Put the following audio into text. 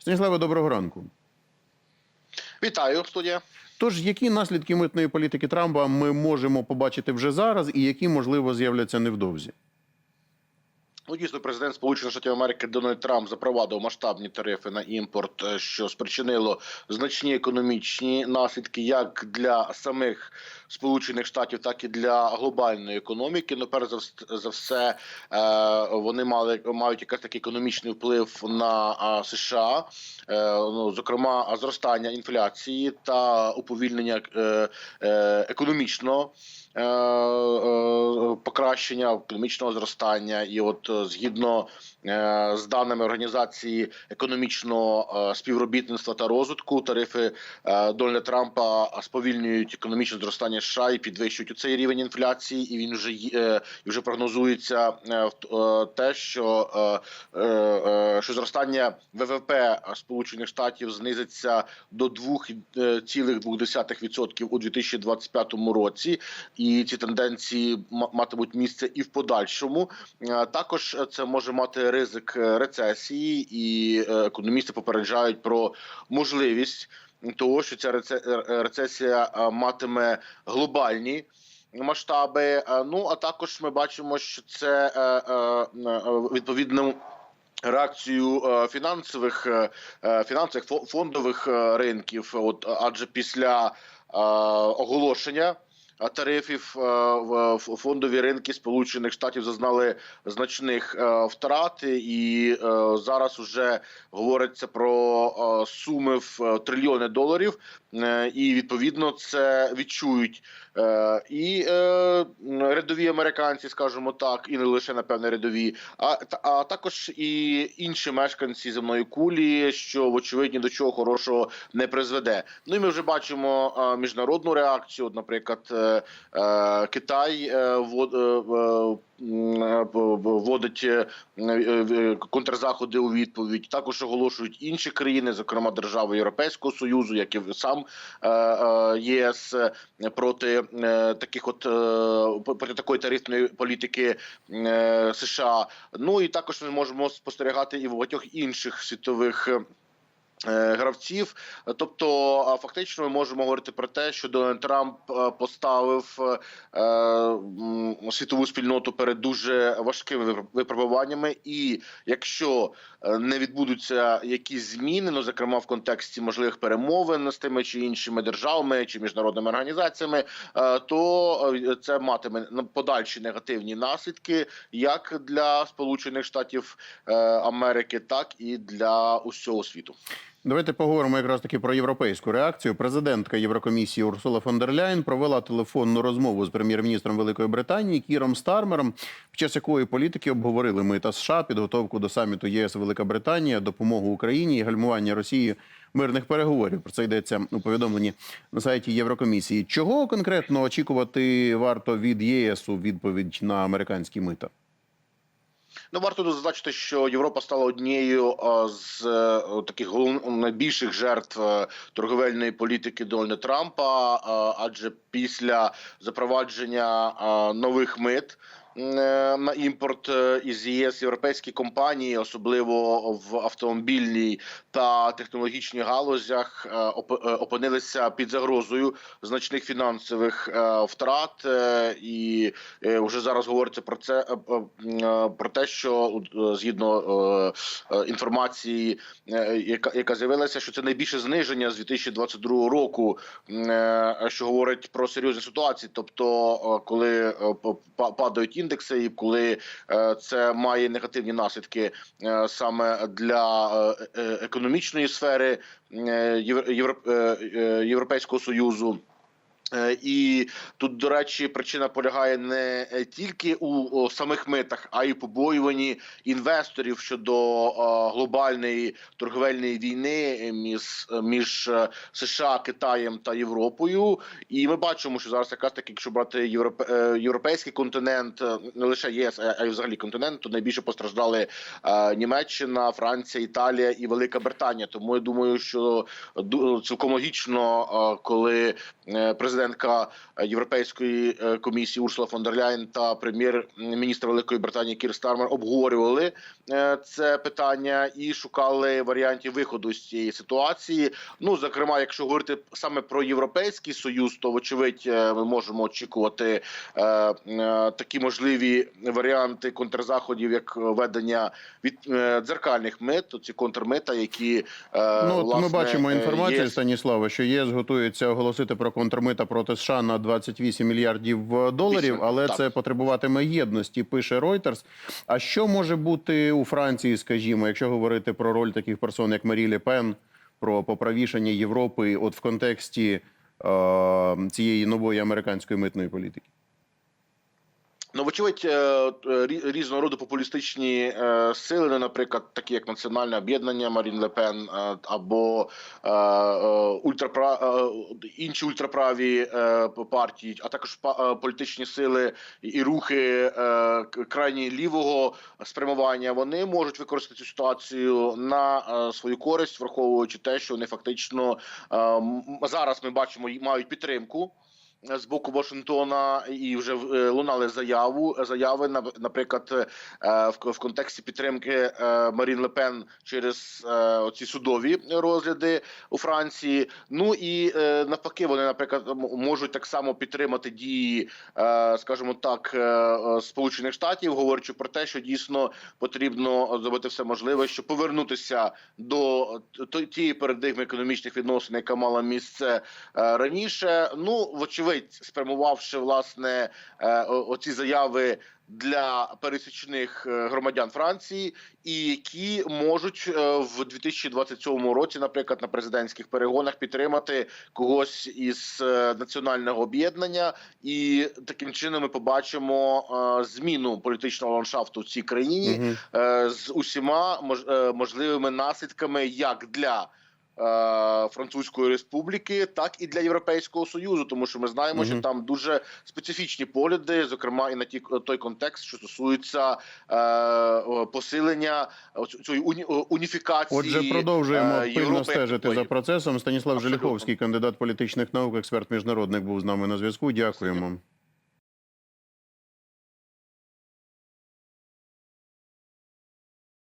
Станіславе, доброго ранку. Вітаю, студія. Тож, які наслідки митної політики Трампа ми можемо побачити вже зараз, і які можливо з'являться невдовзі? Ну, дійсно, президент Сполучених Штатів Америки Дональд Трамп запровадив масштабні тарифи на імпорт, е, що спричинило значні економічні наслідки як для самих Сполучених Штатів, так і для глобальної економіки. Ну, перш за все, е, вони мали мають якийсь такий економічний вплив на США, е, ну зокрема, зростання інфляції та уповільнення економічного. Е, е, Покращення економічного зростання, і от е, згідно з даними організації економічного співробітництва та розвитку, тарифи Дональда Трампа сповільнюють економічне зростання США і підвищують цей рівень інфляції. І він вже і вже прогнозується в те, що, що зростання ВВП Сполучених Штатів знизиться до 2,2% у 2025 році, і ці тенденції ма- матимуть місце і в подальшому. Е, Також це може мати ризик е, рецесії, і е, економісти попереджають про можливість того, що ця реце- рецесія матиме глобальні. Масштаби, ну а також ми бачимо, що це відповідно реакцію фінансових фінансових фо- фондових ринків. От адже після оголошення тарифів е, в фондові ринки Сполучених Штатів зазнали значних е, втрат, і е, зараз вже говориться про суми в трильйони доларів, і відповідно це відчують е, і е, рядові американці, скажімо так, і не лише напевне рядові, а, а також і інші мешканці земної кулі, що вочевидь ні до чого хорошого не призведе. Ну і ми вже бачимо е, міжнародну реакцію. Наприклад, е, е, Китай е, вод- е, е, м, е, вводить е, е, контрзаходи у відповідь. Також оголошують інші країни, зокрема держави Європейського союзу, як і сам е, е, ЄС е, проти е, таких, от е, проти такої тарифної політики е, США. Ну і також ми можемо спостерігати і в багатьох інших світових. Е, Гравців, тобто фактично ми можемо говорити про те, що Дональд Трамп е, поставив е, світову спільноту перед дуже важкими випро- випробуваннями, і якщо не відбудуться якісь зміни, ну зокрема в контексті можливих перемовин з тими чи іншими державами чи міжнародними організаціями, то це матиме подальші негативні наслідки як для Сполучених Штатів Америки, так і для усього світу. Давайте поговоримо якраз таки про європейську реакцію. Президентка Єврокомісії Урсула фон дер Ляєн провела телефонну розмову з прем'єр-міністром Великої Британії Кіром Стармером, під час якої політики обговорили мита США, підготовку до саміту ЄС Велика Британія, допомогу Україні і гальмування Росії мирних переговорів. Про це йдеться у повідомленні на сайті Єврокомісії. Чого конкретно очікувати варто від ЄС у відповідь на американські мита? Ну, варто тут зазначити, що Європа стала однією з е, таких найбільших жертв е, торговельної політики Дональда Трампа, адже після запровадження нових мит. Е, На імпорт е, із ЄС європейські компанії, особливо в автомобільній та технологічній галузях, е, оп- опинилися під загрозою значних фінансових втрат, і вже зараз говориться про це про те, що згідно інформації, яка яка з'явилася, що це найбільше зниження з 2022 року, що говорить про серйозні ситуації. Тобто, коли па- па- падають індекси, і коли е, це має негативні наслідки е, саме для е, економічної сфери Євро- Євро- Європейського союзу. Е, І тут, до речі, причина полягає не е, тільки у самих митах, а й у побоюванні інвесторів щодо глобальної торговельної війни е, між, між США, Китаєм та Європою. І ми бачимо, що зараз якраз таки, якщо брати європе, європейський континент, не лише ЄС, а й взагалі континент, то найбільше постраждали Німеччина, Франція, Італія і Велика Британія. Тому я думаю, що цілком логічно, коли президент президентка Європейської е, комісії Урсула фон дер Ляйн та прем'єр-міністр Великої Британії Кір Стармер обговорювали е, це питання і шукали варіантів виходу з цієї ситуації. Ну зокрема, якщо говорити саме про європейський союз, то вочевидь е, ми можемо очікувати такі можливі варіанти контрзаходів, як введення від дзеркальних мит, ці контрмита, які Ну, власне, ми бачимо інформацію, є Станіслава, що ЄС готується оголосити про контрмита проти США на 28 мільярдів е, доларів, але так. це потребуватиме єдності, пише Reuters. А що може бути у Франції, скажімо, якщо говорити про роль таких персон, як Марі Ле Пен, про поправішання Європи, от в контексті е, цієї нової американської митної політики? Ну, вочевидь, е, е, рі- різного роду популістичні е, сили, ну, наприклад, такі як Національне об'єднання Марін Ле Пен е, або ультрапра інші ультраправі партії, а також політичні сили і- рухи крайні лівого спрямування, вони можуть використати цю ситуацію на свою користь, враховуючи те, що вони фактично зараз ми бачимо мають підтримку з боку Вашингтона і вже е, лунали заяву заяви на наприклад е, в, контексті підтримки е, Марін Лепен через оці судові розгляди у Франції. Ну і навпаки, вони, наприклад, можуть так само підтримати дії, скажімо так, Сполучених Штатів, говорячи про те, що дійсно потрібно зробити все можливе, щоб повернутися до тієї парадигми економічних відносин, яка мала місце раніше. Ну, вочевидь, спрямувавши власне е, оці заяви. Для пересічних е, громадян Франції, і які можуть е, в 2027 році, наприклад, на президентських перегонах підтримати когось із національного об'єднання, і таким чином ми побачимо зміну політичного ландшафту в цій країні е, з усіма мож, можливими наслідками як для Французької республіки, так і для Європейського союзу, тому що ми знаємо, що там дуже специфічні погляди, зокрема і на ті той контекст, що стосується е, посилення цієї уні, уніфікації. Отже, продовжуємо е, пильно стежити за процесом. Станіслав Абсолютно. Желіховський, кандидат політичних наук, експерт міжнародник, був з нами на зв'язку. Дякуємо.